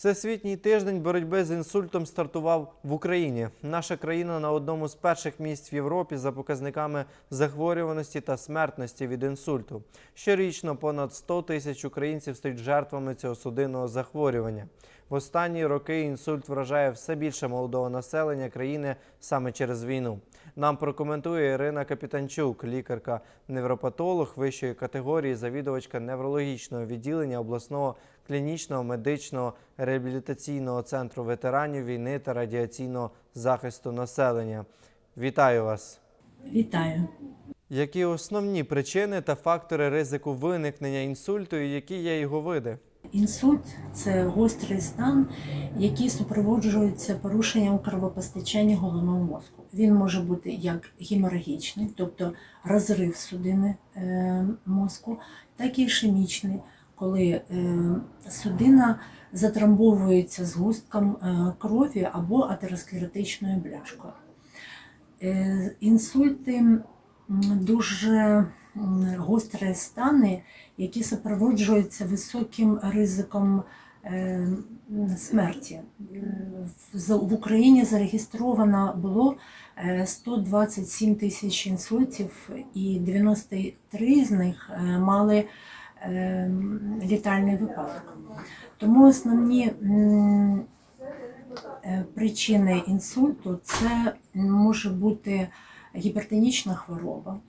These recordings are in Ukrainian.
Всесвітній тиждень боротьби з інсультом стартував в Україні. Наша країна на одному з перших місць в Європі за показниками захворюваності та смертності від інсульту. Щорічно понад 100 тисяч українців стають жертвами цього судинного захворювання. В останні роки інсульт вражає все більше молодого населення країни саме через війну. Нам прокоментує Ірина Капітанчук, лікарка-невропатолог вищої категорії, завідувачка неврологічного відділення обласного клінічного медичного реабілітаційного центру ветеранів війни та радіаційного захисту населення. Вітаю вас! Вітаю. Які основні причини та фактори ризику виникнення інсульту і які є його види? Інсульт це гострий стан, який супроводжується порушенням кровопостачання головного мозку. Він може бути як геморагічний, тобто розрив судини е, мозку, так і ішемічний, коли е, судина затрамбовується згустком е, крові або атеросклеротичною бляшкою. Інсульти дуже гострі стани, які супроводжуються високим ризиком е, смерті. В- Україні зареєстровано було е, 127 тисяч інсультів, і 93 з них е, мали е, літальний випадок. Тому основні е, причини інсульту це може бути гіпертонічна хвороба,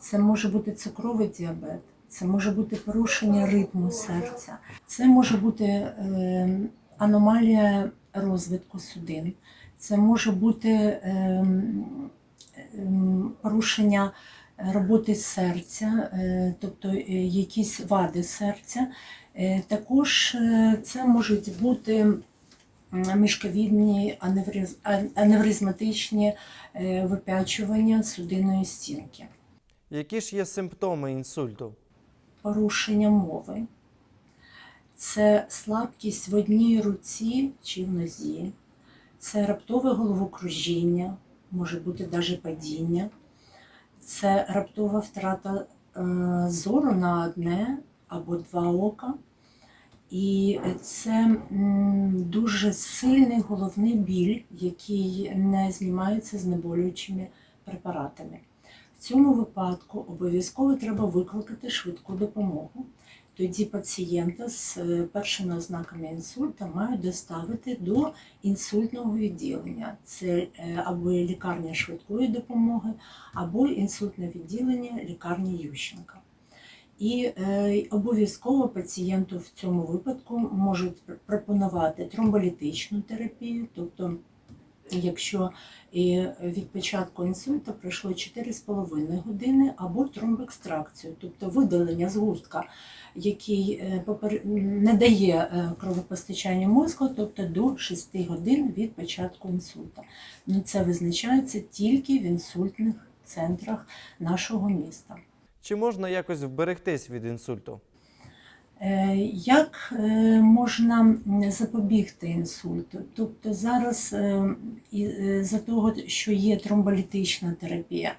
це може бути цукровий діабет, це може бути порушення ритму серця, це може бути е, аномалія розвитку судин, це може бути е, ем, порушення роботи серця, е, тобто е, якісь вади серця. Е, Також це можуть бути мішковідні аневриз- ан- аневризматичні випячування судинної стінки, Які ж є симптоми інсульту? Порушення мови, це слабкість в одній руці чи в нозі, це раптове головокружіння, може бути навіть падіння, це раптова втрата е, зору на одне або два ока. І це дуже сильний головний біль, який не знімається знеболюючими препаратами. В цьому випадку обов'язково треба викликати швидку допомогу. Тоді пацієнта з е, першими ознаками інсульта мають доставити до інсультного відділення. Це е, або лікарня швидкої допомоги, або інсультне відділення лікарні Ющенка. І е, обов'язково пацієнту в цьому випадку можуть пропонувати тромболітичну терапію, тобто якщо від початку інсульту пройшло 4,5 години, або тромбекстракцію, тобто видалення згустка, який е, не дає е, кровопостачання мозку, тобто до 6 годин від початку інсульту. Ну, Це визначається тільки в інсультних центрах нашого міста. Чи можна якось вберегтись від інсульту? Е, Як е, можна запобігти інсульту? Тобто зараз е, за того, що є тромболітична терапія,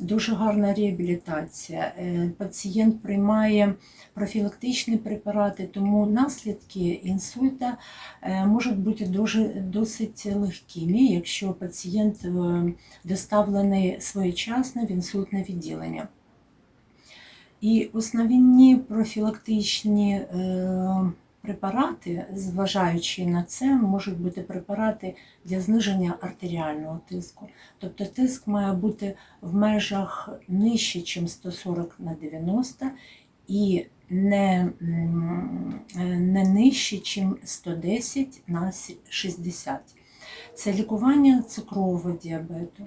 дуже гарна реабілітація, пацієнт приймає профілактичні препарати, тому наслідки інсульта можуть бути дуже досить легкими, якщо пацієнт доставлений своєчасно в інсультне відділення. І основні профілактичні е, препарати, зважаючи на це, можуть бути препарати для зниження артеріального тиску. Тобто тиск має бути в межах нижче, ніж 140 на 90 і не, не нижче, ніж 110 на 60. Це лікування цукрового діабету.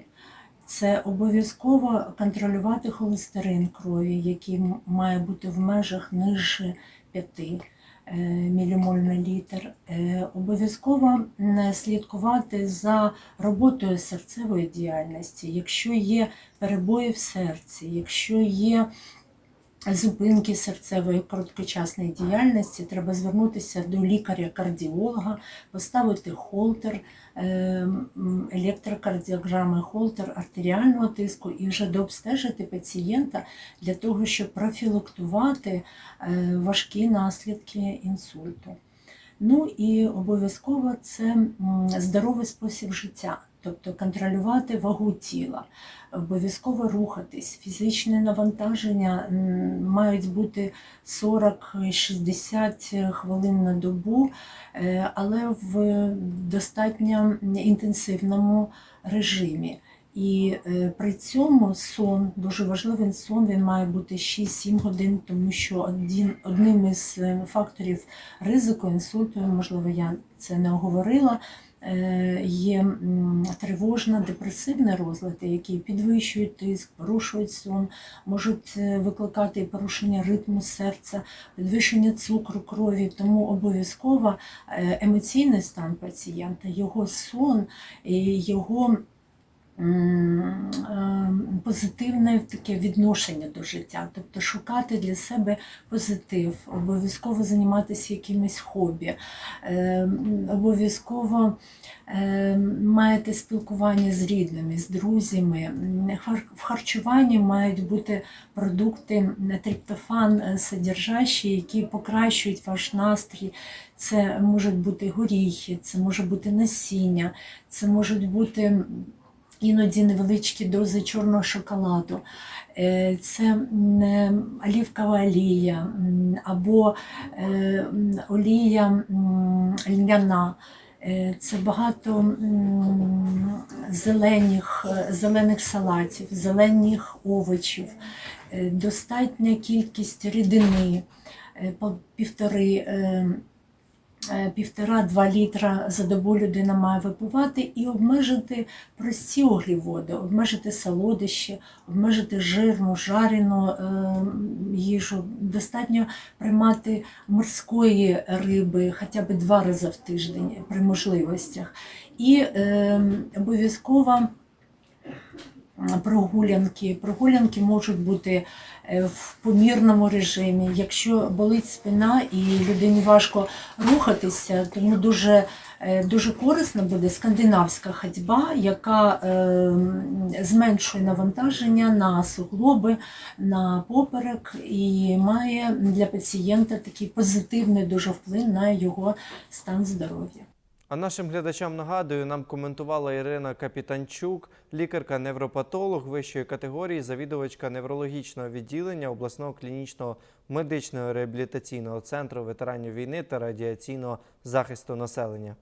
Це обов'язково контролювати холестерин крові, який має бути в межах нижче 5 е, мілімоль на літр. Е, Обов'язково слідкувати за роботою серцевої діяльності, якщо є перебої в серці, якщо є зупинки серцевої короткочасної діяльності, треба звернутися до лікаря-кардіолога, поставити холтер, е, електрокардіограми, холтер артеріального тиску і вже дообстежити пацієнта для того, щоб профілактувати е, важкі наслідки інсульту. Ну і обов'язково це здоровий спосіб життя, тобто контролювати вагу тіла, обов'язково рухатись. Фізичне навантаження мають бути 40-60 хвилин на добу, е, але в достатньо інтенсивному режимі. І е, при цьому сон дуже важливий сон. Він має бути 6-7 годин, тому що один, одним із е, факторів ризику інсульту, можливо, я це не оговорила. Е, Є тривожно-депресивні розлади, які підвищують тиск, порушують сон, можуть е, викликати порушення ритму серця, підвищення цукру крові. Тому обов'язково е, емоційний стан пацієнта, його сон, його позитивне таке відношення до життя, тобто шукати для себе позитив, обов'язково займатися якимось хобі, е, обов'язково е, маєте спілкування з рідними, з друзями. В харчуванні мають бути продукти триптофан е, содержащі, які покращують ваш настрій. Це можуть бути горіхи, це може бути насіння, це можуть бути іноді невеличкі дози чорного шоколаду. Е, Це е, олівкова олія або е, олія льняна. Це багато зелених, зелених салатів, зелених овочів, достатня кількість рідини, півтори. Е, е, Півтора-два літра за добу людина має випивати і обмежити прості углеводи, обмежити солодощі, обмежити жирну, жарену е, їжу. Достатньо приймати морської риби хоча б два рази в тиждень при можливостях. І е, обов'язково прогулянки. Прогулянки можуть бути е, в помірному режимі. Якщо болить спина і людині важко рухатися, тому дуже, е, дуже корисна буде скандинавська ходьба, яка е, зменшує навантаження на суглоби, на поперек і має для пацієнта такий позитивний дуже вплив на його стан здоров'я. А нашим глядачам нагадую, нам коментувала Ірина Капітанчук, лікарка-невропатолог вищої категорії, завідувачка неврологічного відділення обласного клінічного медичного реабілітаційного центру ветеранів війни та радіаційного захисту населення.